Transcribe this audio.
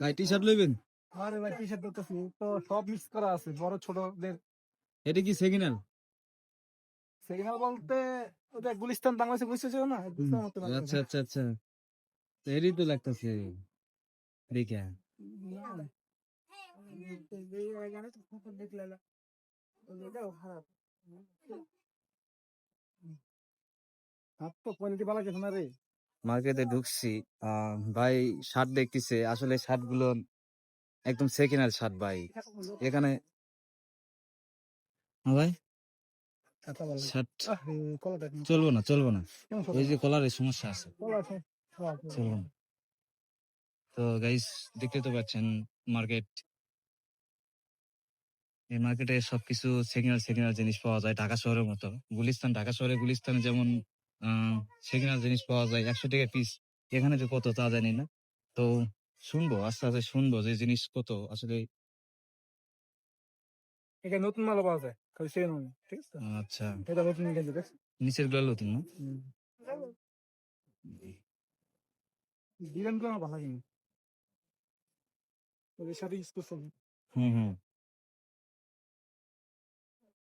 ভাই T shirt লইবেন? আরে ভাই টি শার্ট দেখতেছি তো সব মিক্স করা আছে বড় ছোটদের। এটা কি সেকেন্ড সিগন্যাল বলতে ওদের গুলিস্তান বাংলাদেশে গুলিস্তান। আচ্ছা আচ্ছা আচ্ছা। এরই তো লাগতেছে। দেখে। তো। হাত কোয়ালিটি ভালো কিছু না রে। মার্কেটে ঢুকছি। ভাই শার্ট দেখতেছে। আসলে শার্টগুলো একদম সেকেন্ড হ্যান্ড শার্ট ভাই। এখানে হ্যাঁ ভাই? শার্ট চলবো না চলবো না। ওই যে কলারের সমস্যা আছে। চলবো না। তো গাইস দেখতে তো পাচ্ছেন মার্কেট। এই মার্কেটে সবকিছু সেকেন্ড সেকেন্ড জিনিস পাওয়া যায় ঢাকা শহরের মতো। গুলিস্তান ঢাকা শহরে গুলিস্তানে যেমন সেকেন্ড জিনিস পাওয়া যায়। একশো টাকা পিস এখানে যে কত তা জানি না। তো শুনব আস্তে আস্তে শুনব যে জিনিস কত। আসলে এখানে নতুন মাল পাওয়া যায় খালি সে নয় ঠিক আছে? আচ্ছা। এটা নতুন কিন্তু নিচেরগুলো নতুন না? ডিজাইনগুলো আমার ভালো লাগে ওদের সাথে ইউজ করছ হুম হুম।